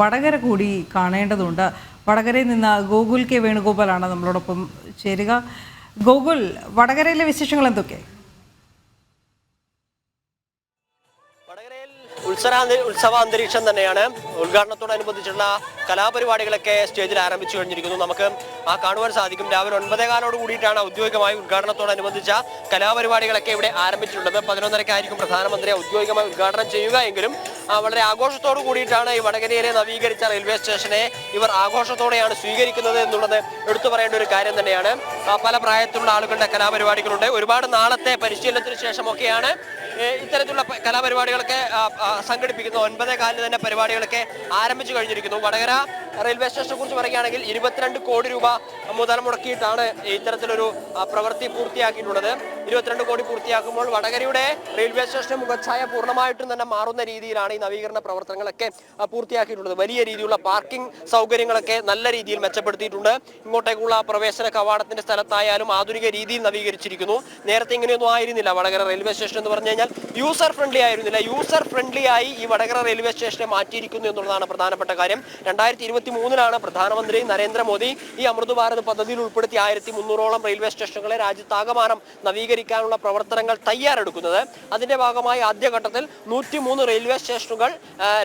വടകര കൂടി കാണേണ്ടതുണ്ട്. വടകരയിൽ നിന്ന് ഗോകുൽ കെ വേണുഗോപാലാണ് നമ്മളോടൊപ്പം ചേരുക. ഗോകുൽ വടകരയിലെ വിശേഷങ്ങൾ എന്തൊക്കെ? വടകരയിൽ ഉത്സവാന്ത ഉത്സവാന്തരീക്ഷം തന്നെയാണ്. ഉദ്ഘാടനത്തോടനുബന്ധിച്ചുള്ള കലാപരിപാടികളൊക്കെ സ്റ്റേജിൽ ആരംഭിച്ചു കഴിഞ്ഞിരിക്കുന്നു. നമുക്ക് ആ കാണുവാൻ സാധിക്കും. രാവിലെ ഒൻപതേ കാലോട് കൂടിയിട്ടാണ് ഔദ്യോഗികമായി ഉദ്ഘാടനത്തോടനുബന്ധിച്ച കലാപരിപാടികളൊക്കെ ഇവിടെ ആരംഭിച്ചിട്ടുള്ളത്. പതിനൊന്നരക്കായിരിക്കും പ്രധാനമന്ത്രി ഔദ്യോഗികമായി ഉദ്ഘാടനം ചെയ്യുക എങ്കിലും വളരെ ആഘോഷത്തോടു കൂടിയിട്ടാണ് ഈ വടകരയിലെ നവീകരിച്ച റെയിൽവേ സ്റ്റേഷനെ ഇവർ ആഘോഷത്തോടെയാണ് സ്വീകരിക്കുന്നത് എന്നുള്ളത് എടുത്തു പറയേണ്ട ഒരു കാര്യം തന്നെയാണ്. പല പ്രായത്തിലുള്ള ആളുകളുടെ കലാപരിപാടികളുണ്ട്. ഒരുപാട് നാളത്തെ പരിശീലനത്തിന് ശേഷമൊക്കെയാണ് ഇത്തരത്തിലുള്ള കലാപരിപാടികളൊക്കെ ആ, ഒൻപതേ കാലിന് തന്നെ പരിപാടികളൊക്കെ ആരംഭിച്ചു കഴിഞ്ഞിരിക്കുന്നു. വടകര 거야? റെയിൽവേ സ്റ്റേഷനെ കുറിച്ച് പറയുകയാണെങ്കിൽ ഇരുപത്തിരണ്ട് കോടി രൂപ മുതൽ മുടക്കിയിട്ടാണ് ഇത്തരത്തിലൊരു പ്രവൃത്തി പൂർത്തിയാക്കിയിട്ടുള്ളത്. ഇരുപത്തിരണ്ട് കോടി പൂർത്തിയാക്കുമ്പോൾ വടകരയുടെ റെയിൽവേ സ്റ്റേഷന്റെ മുഖച്ഛായ പൂർണമായിട്ടും തന്നെ മാറുന്ന രീതിയിലാണ് ഈ നവീകരണ പ്രവർത്തനങ്ങളൊക്കെ പൂർത്തിയാക്കിയിട്ടുള്ളത്. വലിയ രീതിയിലുള്ള പാർക്കിംഗ് സൗകര്യങ്ങളൊക്കെ നല്ല രീതിയിൽ മെച്ചപ്പെടുത്തിയിട്ടുണ്ട്. ഇങ്ങോട്ടേക്കുള്ള പ്രവേശന കവാടത്തിന്റെ സ്ഥലത്തായാലും ആധുനിക രീതിയിൽ നവീകരിച്ചിരിക്കുന്നു. നേരത്തെ ഇങ്ങനെയൊന്നും ആയിരുന്നില്ല വടകര റെയിൽവേ സ്റ്റേഷൻ എന്ന് പറഞ്ഞു കഴിഞ്ഞാൽ. യൂസർ ഫ്രണ്ട്ലി ആയിരുന്നില്ല. യൂസർ ഫ്രണ്ട്ലി ആയി ഈ വടകര റെയിൽവേ സ്റ്റേഷനെ മാറ്റിയിരിക്കുന്നു എന്നുള്ളതാണ് പ്രധാനപ്പെട്ട കാര്യം. രണ്ടായിരത്തി ഇരുപത്തി മൂന്നിലാണ് പ്രധാനമന്ത്രി നരേന്ദ്രമോദി ഈ അമൃത് ഭാരത് പദ്ധതിയിൽ ഉൾപ്പെടുത്തി ആയിരത്തി മുന്നൂറോളം റെയിൽവേ സ്റ്റേഷനുകളെ രാജ്യത്താകമാനം നവീകരിക്കാനുള്ള പ്രവർത്തനങ്ങൾ തയ്യാറെടുക്കുന്നത്. അതിന്റെ ഭാഗമായി ആദ്യഘട്ടത്തിൽ നൂറ്റി മൂന്ന് റെയിൽവേ സ്റ്റേഷനുകൾ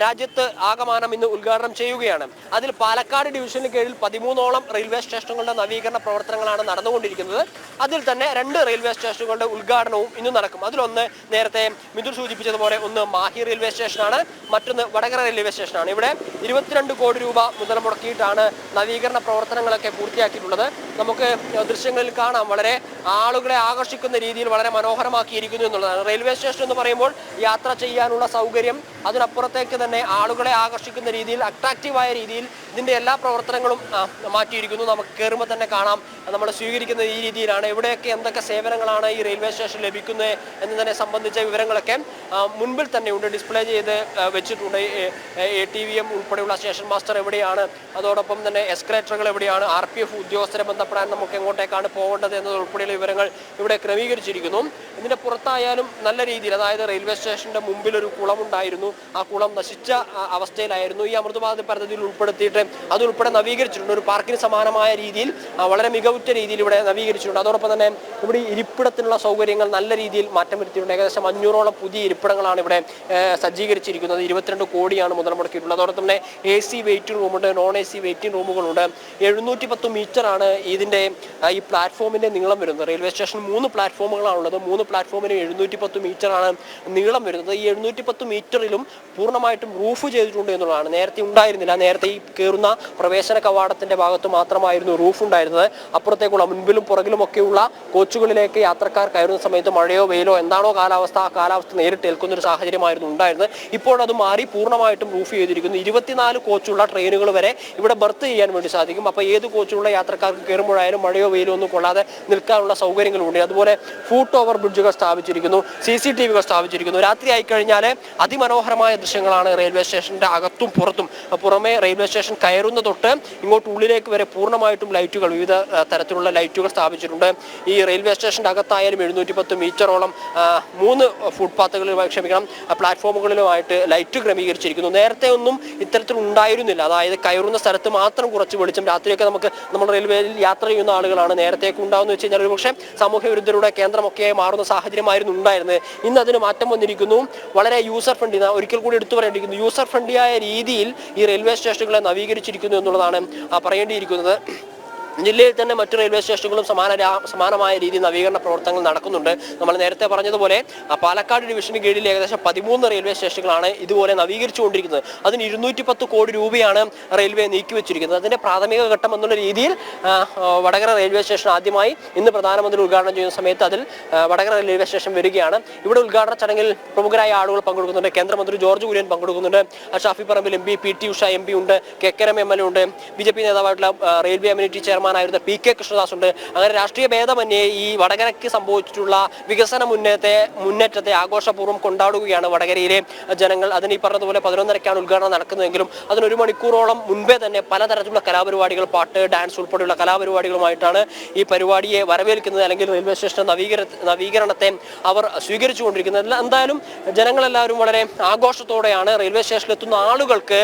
രാജ്യത്ത് ആകമാനം ഇന്ന് ഉദ്ഘാടനം ചെയ്യുകയാണ്. അതിൽ പാലക്കാട് ഡിവിഷന് കീഴിൽ പതിമൂന്നോളം റെയിൽവേ സ്റ്റേഷനുകളുടെ നവീകരണ പ്രവർത്തനങ്ങളാണ് നടന്നുകൊണ്ടിരിക്കുന്നത്. അതിൽ തന്നെ രണ്ട് റെയിൽവേ സ്റ്റേഷനുകളുടെ ഉദ്ഘാടനവും ഇന്ന് നടക്കും. അതിലൊന്ന് നേരത്തെ മിഥുൻ സൂചിപ്പിച്ചതുപോലെ ഒന്ന് മാഹി റെയിൽവേ സ്റ്റേഷനാണ് മറ്റൊന്ന് വടകര റെയിൽവേ സ്റ്റേഷനാണ്. ഇവിടെ ഇരുപത്തിരണ്ട് കോടി രൂപ മുതൽ മുടക്കിയിട്ടാണ് നവീകരണ പ്രവർത്തനങ്ങളൊക്കെ പൂർത്തിയാക്കിയിട്ടുള്ളത്. നമുക്ക് ദൃശ്യങ്ങളിൽ കാണാം. വളരെ ആളുകളെ ആകർഷിക്കുന്ന രീതിയിൽ വളരെ മനോഹരമാക്കിയിരിക്കുന്നു എന്നുള്ളതാണ്. റെയിൽവേ സ്റ്റേഷൻ എന്ന് പറയുമ്പോൾ യാത്ര ചെയ്യാനുള്ള സൗകര്യം അതിനപ്പുറത്തേക്ക് തന്നെ ആളുകളെ ആകർഷിക്കുന്ന രീതിയിൽ അട്രാക്റ്റീവായ രീതിയിൽ ഇതിന്റെ എല്ലാ പ്രവർത്തനങ്ങളും മാറ്റിയിരിക്കുന്നു. നമുക്ക് കയറുമ്പോൾ തന്നെ കാണാം. നമ്മൾ സ്വീകരിക്കുന്ന ഈ രീതിയിലാണ്. എവിടെയൊക്കെ എന്തൊക്കെ സേവനങ്ങളാണ് ഈ റെയിൽവേ സ്റ്റേഷൻ ലഭിക്കുന്നത് എന്നതിനെ സംബന്ധിച്ച വിവരങ്ങളൊക്കെ മുൻപിൽ തന്നെ ഉണ്ട്. ഡിസ്പ്ലേ ചെയ്ത് വെച്ചിട്ടുണ്ട്. എ ടി വി എം ഉൾപ്പെടെയുള്ള സ്റ്റേഷൻ മാസ്റ്റർ എവിടെയാണ് അതോടൊപ്പം തന്നെ എസ്കലേറ്ററുകൾ എവിടെയാണ്? ആർ പി എഫ് ഉദ്യോഗസ്ഥരെ ബന്ധപ്പെടാൻ നമുക്ക് എങ്ങോട്ടേക്കാണ് പോകേണ്ടത് എന്നത് ഉൾപ്പെടെയുള്ള വിവരങ്ങൾ ഇവിടെ ക്രമീകരിച്ചിരിക്കുന്നു. ഇതിന്റെ പുറത്തായാലും നല്ല രീതിയിൽ അതായത് റെയിൽവേ സ്റ്റേഷന്റെ മുമ്പിൽ ഒരു കുളമുണ്ടായിരുന്നു. ആ കുളം നശിച്ച അവസ്ഥയിലായിരുന്നു ഈ അമൃതപാത പദ്ധതിയിൽ ഉൾപ്പെടുത്തിയിട്ട്. അതുൾപ്പെടെ നവീകരിച്ചിട്ടുണ്ട്. ഒരു പാർക്കിന് സമാനമായ രീതിയിൽ വളരെ മികവുറ്റ രീതിയിൽ ഇവിടെ നവീകരിച്ചിട്ടുണ്ട്. അതോടൊപ്പം തന്നെ ഇവിടെ ഇരിപ്പിടത്തിനുള്ള സൗകര്യങ്ങൾ നല്ല രീതിയിൽ മാറ്റം വരുത്തിയിട്ടുണ്ട്. ഏകദേശം അഞ്ഞൂറോളം പുതിയ ഇരിപ്പിടങ്ങളാണ് ഇവിടെ സജ്ജീകരിച്ചിരിക്കുന്നത്. ഇരുപത്തിരണ്ട് കോടിയാണ് മുതൽ മുടക്കിയിട്ടുള്ളത്. അതോടൊപ്പം തന്നെ എ സി വെയിറ്റിംഗ് റൂമുണ്ട്. നോൺ എ സി വെയിറ്റിംഗ് റൂമുകളുണ്ട്. എഴുന്നൂറ്റി പത്ത് മീറ്ററാണ് ഇതിന്റെ ആ, ഈ പ്ലാറ്റ്ഫോമിന്റെ നീളം വരുന്നത്. റെയിൽവേ സ്റ്റേഷൻ മൂന്ന് പ്ലാറ്റ്ഫോമുകളാണുള്ളത് മൂന്ന് പ്ലാറ്റ്ഫോമിന് എഴുന്നൂറ്റി പത്ത് മീറ്ററാണ് നീളം വരുന്നത്. ഈ എഴുന്നൂറ്റി പത്ത് മീറ്ററിലും പൂർണമായിട്ടും റൂഫ് ചെയ്തിട്ടുണ്ട് എന്നുള്ളതാണ്. നേരത്തെ ഉണ്ടായിരുന്നില്ല. നേരത്തെ ഈ കയറുന്ന പ്രവേശന കവാടത്തിന്റെ ഭാഗത്ത് മാത്രമായിരുന്നു റൂഫ് ഉണ്ടായിരുന്നത്. അപ്പുറത്തേക്കുള്ള മുൻപിലും പുറകിലും ഒക്കെയുള്ള കോച്ചുകളിലേക്ക് യാത്രക്കാർ കയറുന്ന സമയത്ത് മഴയോ വെയിലോ എന്താണോ കാലാവസ്ഥ ആ കാലാവസ്ഥ നേരിട്ട് ഏൽക്കുന്ന ഒരു സാഹചര്യമായിരുന്നു ഉണ്ടായിരുന്നത്. ഇപ്പോഴത് മാറി പൂർണമായിട്ടും റൂഫ് ചെയ്തിരിക്കുന്നു. ഇരുപത്തിനാല് കോച്ചുള്ള ട്രെയിനുകൾ വരെ ഇവിടെ ബർത്ത് ചെയ്യാൻ വേണ്ടി സാധിക്കും. അപ്പോൾ ഏത് കോച്ചിലുള്ള യാത്രക്കാർക്ക് കയറുമ്പോഴായാലും മഴയോ വെയിലോ ഒന്നും കൊള്ളാതെ നിൽക്കാനുള്ള സൗകര്യങ്ങളുണ്ട്. അതുപോലെ ഫൂട്ട് ഓവർ ബ്രിഡ്ജുകൾ സ്ഥാപിച്ചിരിക്കുന്നു സി സി ടി വികൾ സ്ഥാപിച്ചിരിക്കുന്നു. രാത്രി ആയിക്കഴിഞ്ഞാൽ അതിമനോഹരമായ ദൃശ്യങ്ങളാണ് റെയിൽവേ സ്റ്റേഷന്റെ അകത്തും പുറത്തും. പുറമെ റെയിൽവേ സ്റ്റേഷൻ കയറുന്ന തൊട്ട് ഇങ്ങോട്ട് ഉള്ളിലേക്ക് വരെ പൂർണമായിട്ടും ലൈറ്റുകൾ വിവിധ തരത്തിലുള്ള ലൈറ്റുകൾ സ്ഥാപിച്ചിട്ടുണ്ട്. ഈ റെയിൽവേ സ്റ്റേഷന്റെ അകത്തായാലും എഴുന്നൂറ്റി പത്ത് മീറ്ററോളം മൂന്ന് ഫുട്പാത്തുകളിൽ ക്ഷമിക്കണം പ്ലാറ്റ്ഫോമുകളിലുമായിട്ട് ലൈറ്റ് ക്രമീകരിച്ചിരിക്കുന്നു. നേരത്തെ ഒന്നും ഇത്തരത്തിൽ ഉണ്ടായിരുന്നില്ല അതായത് കയറുന്ന സ്ഥലത്ത് മാത്രം കുറച്ച് വെളിച്ചം രാത്രിയൊക്കെ നമുക്ക് നമ്മൾ റെയിൽവേയിൽ യാത്ര ചെയ്യുന്ന ആളുകളാണ്. നേരത്തേക്ക് ഉണ്ടാവുന്ന വെച്ച് കഴിഞ്ഞാൽ ഒരുപക്ഷെ സാമൂഹ്യ വിരുദ്ധരുടെ കേന്ദ്രമൊക്കെ മാറുന്ന സാഹചര്യമായിരുന്നു ഉണ്ടായിരുന്നത്. ഇന്ന് അതിന് മാറ്റം വന്നിരിക്കുന്നു. വളരെ യൂസർ ഫ്രണ്ട്ലി ഒരിക്കൽ കൂടി എടുത്തു പറയേണ്ടിയിരിക്കുന്നു. യൂസർ ഫ്രണ്ട്ലിയായ രീതിയിൽ ഈ റെയിൽവേ സ്റ്റേഷനുകളെ നവീകരിച്ചിരിക്കുന്നു എന്നുള്ളതാണ് പറയേണ്ടിയിരിക്കുന്നത്. ജില്ലയിൽ തന്നെ മറ്റു റെയിൽവേ സ്റ്റേഷനുകളും സമാന സമാനമായ രീതിയിൽ നവീകരണ പ്രവർത്തനങ്ങൾ നടക്കുന്നുണ്ട്. നമ്മൾ നേരത്തെ പറഞ്ഞതുപോലെ പാലക്കാട് ഡിവിഷന് കീഴിൽ ഏകദേശം പതിമൂന്ന് റെയിൽവേ സ്റ്റേഷനുകളാണ് ഇതുപോലെ നവീകരിച്ചുകൊണ്ടിരിക്കുന്നത്. അതിന് ഇരുന്നൂറ്റി പത്ത് കോടി രൂപയാണ് റെയിൽവേ നീക്കിവെച്ചിരിക്കുന്നത്. അതിന്റെ പ്രാഥമിക ഘട്ടം എന്നുള്ള രീതിയിൽ വടകര റെയിൽവേ സ്റ്റേഷൻ ആദ്യമായി ഇന്ന് പ്രധാനമന്ത്രി ഉദ്ഘാടനം ചെയ്യുന്ന സമയത്ത് അതിൽ വടകര റെയിൽവേ സ്റ്റേഷൻ വരികയാണ്. ഇവിടെ ഉദ്ഘാടന ചടങ്ങിൽ പ്രമുഖരായ ആളുകൾ പങ്കെടുക്കുന്നുണ്ട്. കേന്ദ്രമന്ത്രി ജോർജ് കുര്യൻ പങ്കെടുക്കുന്നുണ്ട്. Shafi Parambil M P P T Usha M P ഉണ്ട്. K K M L A ഉണ്ട്. ബി ജെ പി നേതാവായിട്ടുള്ള റെയിൽവേ കമ്മ്യൂണിറ്റി ചെയർമാൻ ചെയർമാനായിരുന്ന പി കെ കൃഷ്ണദാസ് ഉണ്ട്. അങ്ങനെ രാഷ്ട്രീയ ഭേദമന്യേ ഈ വടകരയ്ക്ക് സംഭവിച്ചിട്ടുള്ള വികസന മുന്നേറ്റത്തെ മുന്നേറ്റത്തെ ആഘോഷപൂർവം കൊണ്ടാടുകയാണ് വടകരയിലെ ജനങ്ങൾ. അതിന് ഈ പറഞ്ഞതുപോലെ പതിനൊന്നരക്കാണ് ഉദ്ഘാടനം നടക്കുന്നതെങ്കിലും അതിനൊരു മണിക്കൂറോളം മുൻപേ തന്നെ പലതരത്തിലുള്ള കലാപരിപാടികൾ പാട്ട് ഡാൻസ് ഉൾപ്പെടെയുള്ള കലാപരിപാടികളുമായിട്ടാണ് ഈ പരിപാടിയെ വരവേൽക്കുന്നത് അല്ലെങ്കിൽ റെയിൽവേ സ്റ്റേഷൻ നവീകര നവീകരണത്തെ അവർ സ്വീകരിച്ചുകൊണ്ടിരിക്കുന്നത്. കൊണ്ടിരിക്കുന്നത് എന്തായാലും ജനങ്ങളെല്ലാവരും വളരെ ആഘോഷത്തോടെയാണ് റെയിൽവേ സ്റ്റേഷനിൽ എത്തുന്ന ആളുകൾക്ക്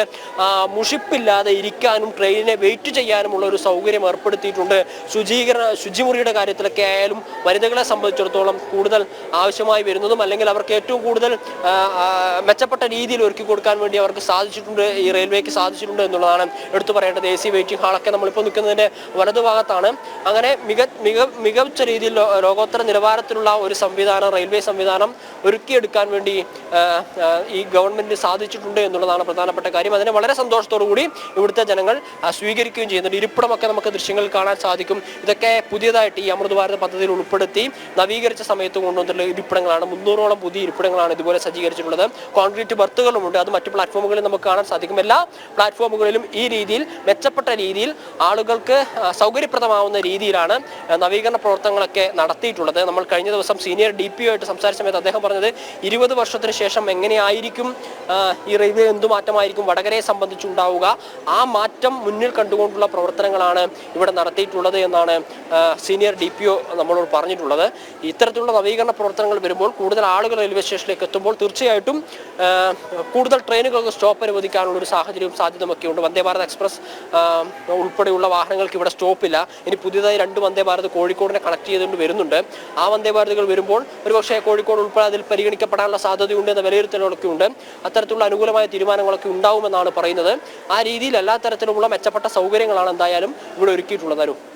മുഷിപ്പില്ലാതെ ഇരിക്കാനും ട്രെയിനിനെ വെയിറ്റ് ചെയ്യാനുമുള്ള ഒരു സൗകര്യം ഏർപ്പെടുത്തിയിട്ടുണ്ട് ശുചീകരണ ശുചിമുറിയുടെ കാര്യത്തിലൊക്കെ ആയാലും വനിതകളെ സംബന്ധിച്ചിടത്തോളം കൂടുതൽ ആവശ്യമായി വരുന്നതും അല്ലെങ്കിൽ അവർക്ക് ഏറ്റവും കൂടുതൽ മെച്ചപ്പെട്ട രീതിയിൽ ഒരുക്കി കൊടുക്കാൻ വേണ്ടി അവർക്ക് സാധിച്ചിട്ടുണ്ട് ഈ റെയിൽവേക്ക് സാധിച്ചിട്ടുണ്ട് എന്നുള്ളതാണ് എടുത്തു പറയേണ്ടത്. എ സി വെയിറ്റിംഗ് ഹാളൊക്കെ നമ്മളിപ്പോൾ നിൽക്കുന്നതിന്റെ വലതുഭാഗത്താണ്. അങ്ങനെ മിക മിക മികച്ച രീതിയിൽ ലോകോത്തര നിലവാരത്തിലുള്ള ഒരു സംവിധാനം റെയിൽവേ സംവിധാനം ഒരുക്കിയെടുക്കാൻ വേണ്ടി ഈ ഗവൺമെന്റ് സാധിച്ചിട്ടുണ്ട് എന്നുള്ളതാണ് പ്രധാനപ്പെട്ട കാര്യം. അതിനെ വളരെ സന്തോഷത്തോടു കൂടി ഇവിടുത്തെ ജനങ്ങൾ സ്വീകരിക്കുകയും ചെയ്യുന്നുണ്ട്. ഇരിപ്പിടമൊക്കെ നമുക്ക് ദൃശ്യങ്ങളിൽ കാണാൻ സാധിക്കും. ഇതൊക്കെ പുതിയതായിട്ട് ഈ അമൃത് ഭാരത് പദ്ധതിയിൽ ഉൾപ്പെടുത്തി നവീകരിച്ച സമയത്ത് കൊണ്ടുവന്നിട്ടുള്ള ഇരിപ്പിടങ്ങളാണ്. മുന്നൂറോളം പുതിയ ഇരിപ്പിടങ്ങളാണ് ഇതുപോലെ സജ്ജീകരിച്ചിട്ടുള്ളത്. കോൺക്രീറ്റ് ബർത്തുകളുമുണ്ട് അത് മറ്റു പ്ലാറ്റ്ഫോമുകളിൽ നമുക്ക് കാണാൻ സാധിക്കും. എല്ലാ പ്ലാറ്റ്ഫോമുകളിലും ഈ രീതിയിൽ മെച്ചപ്പെട്ട രീതിയിൽ ആളുകൾക്ക് സൗകര്യപ്രദമാവുന്ന രീതിയിലാണ് നവീകരണ പ്രവർത്തനങ്ങളൊക്കെ നടത്തിയിട്ടുള്ളത്. നമ്മൾ കഴിഞ്ഞ ദിവസം സീനിയർ ഡി പി ആയിട്ട് സംസാരിച്ച സമയത്ത് അദ്ദേഹം പറഞ്ഞത് ഇരുപത് വർഷത്തിന് ശേഷം എങ്ങനെയായിരിക്കും ഈ റെയിൽവേ എന്തു മാറ്റമായിരിക്കും വടകരയെ സംബന്ധിച്ചുണ്ടാവുക. ആ മാറ്റം മുന്നിൽ കണ്ടുകൊണ്ടുള്ള പ്രവർത്തനങ്ങളാണ് ഇവിടെ നടത്തിയിട്ടുള്ളത് എന്നാണ് സീനിയർ ഡി പി ഒ നമ്മളോട് പറഞ്ഞിട്ടുള്ളത്. ഇത്തരത്തിലുള്ള നവീകരണ പ്രവർത്തനങ്ങൾ വരുമ്പോൾ കൂടുതൽ ആളുകൾ റെയിൽവേ സ്റ്റേഷനിലേക്ക് എത്തുമ്പോൾ തീർച്ചയായിട്ടും കൂടുതൽ ട്രെയിനുകൾക്ക് സ്റ്റോപ്പ് അനുവദിക്കാനുള്ള ഒരു സാഹചര്യവും സാധ്യതയൊക്കെ ഉണ്ട്. വന്ദേ ഭാരത് എക്സ്പ്രസ് ഉൾപ്പെടെയുള്ള വാഹനങ്ങൾക്ക് ഇവിടെ സ്റ്റോപ്പില്ല. ഇനി പുതിയതായി രണ്ട് വന്ദേ ഭാരത് കോഴിക്കോടിനെ കണക്ട് ചെയ്തുകൊണ്ട് വരുന്നുണ്ട്. ആ വന്ദേ ഭാരതുകൾ വരുമ്പോൾ ഒരുപക്ഷേ കോഴിക്കോട് ഉൾപ്പെടെ അതിൽ പരിഗണിക്കപ്പെടാനുള്ള സാധ്യതയുണ്ട് എന്ന വിലയിരുത്തലുകളൊക്കെ ഉണ്ട്. അത്തരത്തിലുള്ള അനുകൂലമായ തീരുമാനങ്ങളൊക്കെ ഉണ്ടാവുമെന്നാണ് പറയുന്നത്. ആ രീതിയിൽ എല്ലാ തരത്തിലുമുള്ള മെച്ചപ്പെട്ട സൗകര്യങ്ങളാണ് എന്തായാലും ഇവിടെ ഒരുക്കിയിട്ടുള്ളത് അരു